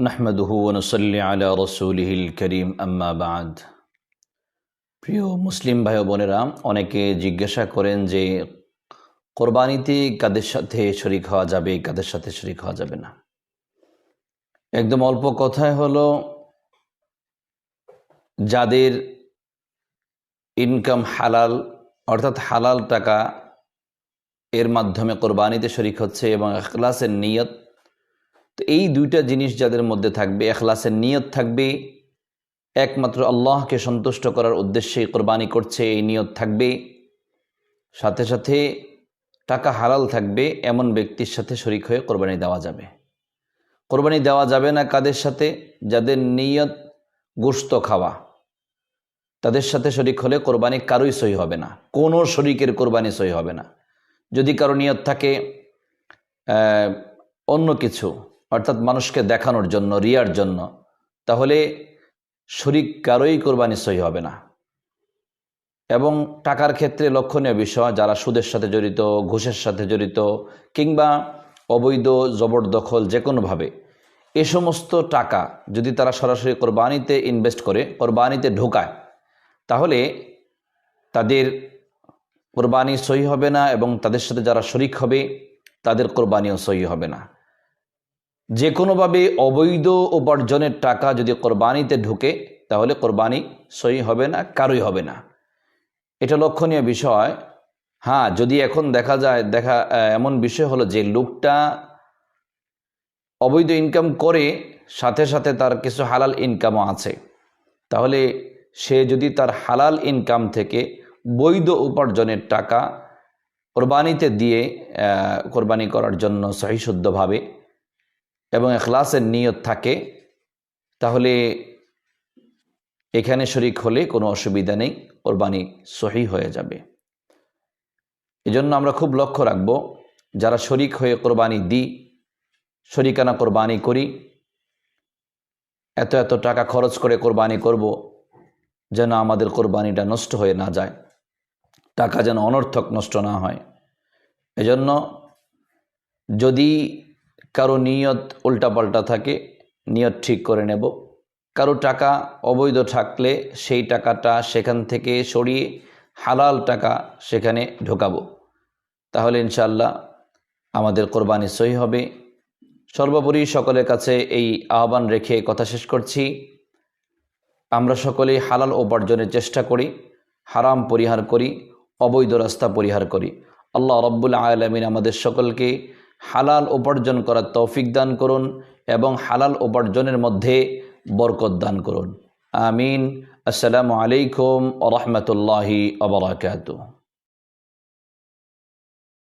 নাহমাদুহু ওনসল্লি আলা রসুলহিল করিম আম্মা বাদ প্রিয় মুসলিম ভাই বোনেরা, অনেকে জিজ্ঞাসা করেন যে কোরবানিতে কাদের সাথে শরিক হওয়া যাবে, কাদের সাথে শরিক হওয়া যাবে না? একদম অল্প কথায় হলো, যাদের ইনকাম হালাল, অর্থাৎ হালাল টাকা এর মাধ্যমে কোরবানিতে শরিক হচ্ছে এবং এখলাসের নিয়ত তো এই দুইটা জিনিস যাদের মধ্যে থাকবে, এখলাসের নিয়ত থাকবে, একমাত্র আল্লাহকে সন্তুষ্ট করার উদ্দেশ্যে কোরবানি করছে, এই নিয়ত থাকবে। সাথে সাথে টাকা হালাল থাকবে, এমন ব্যক্তির সাথে শরিক হয়ে কোরবানি দেওয়া যাবে। কোরবানি দেওয়া যাবে না কাদের সাথে? যাদের নিয়ত গোস্ত খাওয়া। তাদের সাথে শরিক হলে কোরবানি কারোই সই হবে না। কোনো শরিকের কোরবানি সই হবে না। যদি কারও নিয়ত থাকে অন্য কিছু অর্থাৎ মানুষকে দেখানোর জন্য, রিয়ার জন্য, তাহলে শরিক কারোই কোরবানি সই হবে না। এবং টাকার ক্ষেত্রে লক্ষণীয় বিষয়, যারা সুদের সাথে জড়িত, ঘুষের সাথে জড়িত, কিংবা অবৈধ, জবরদখল যে কোনোভাবে এ সমস্ত টাকা যদি তারা সরাসরি কোরবানিতে ইনভেস্ট করে, কোরবানিতে ঢোকায়, তাহলে তাদের কোরবানি সহি হবে না এবং তাদের সাথে যারা শরিক হবে, তাদের কোরবানিও সহি হবে না। যে কোনোভাবে অবৈধ উপার্জনের টাকা যদি কোরবানিতে ঢুকে, তাহলে কোরবানি সহি হবে না, কারোই হবে না। এটা লক্ষণীয় বিষয়। হ্যাঁ যদি এখন দেখা যায়, দেখা এমন বিষয় হলো যে লোকটা অবৈধ ইনকাম করে, সাথে সাথে তার কিছু হালাল ইনকামও আছে। তাহলে সে যদি তার হালাল ইনকাম থেকে বৈধ উপার্জনের টাকা কোরবানিতে দিয়ে কোরবানি করার জন্য সহিশুদ্ধভাবে এবং এখলাসের নিয়ত থাকে, তাহলে এখানে শরিক হলে কোনো অসুবিধা নেই, কোরবানি সহি হয়ে যাবে। এজন্য আমরা খুব লক্ষ্য রাখব, যারা শরিক হয়ে কোরবানি দিই, শরিকানা কোরবানি করি, এত এত টাকা খরচ করে কোরবানি করব, যেন আমাদের কোরবানিটা নষ্ট হয়ে না যায়, টাকা যেন অনর্থক নষ্ট না হয়। এজন্য যদি কারও নিয়ত উল্টাপাল্টা থাকে, নিয়ত ঠিক করে নেব। কারও টাকা অবৈধ থাকলে সেই টাকাটা সেখান থেকে সরিয়ে হালাল টাকা সেখানে ঢোকাবো। তাহলে ইনশাল্লাহ আমাদের কোরবানি সহি হবে। সর্বোপরি সকলের কাছে এই আহ্বান রেখে কথা শেষ করছি। আমরা সকলেই হালাল উপার্জনের চেষ্টা করি, হারাম পরিহার করি, অবৈধ রাস্তা পরিহার করি। আল্লাহ রব্বুল আলমিন আমাদের সকলকে হালাল উপার্জন করার তৌফিক দান করুন এবং হালাল উপার্জনের মধ্যে বরকত দান করুন। আমিন। আসসালামু আলাইকুম রহমতুল্লাহি আবরাকাতুহ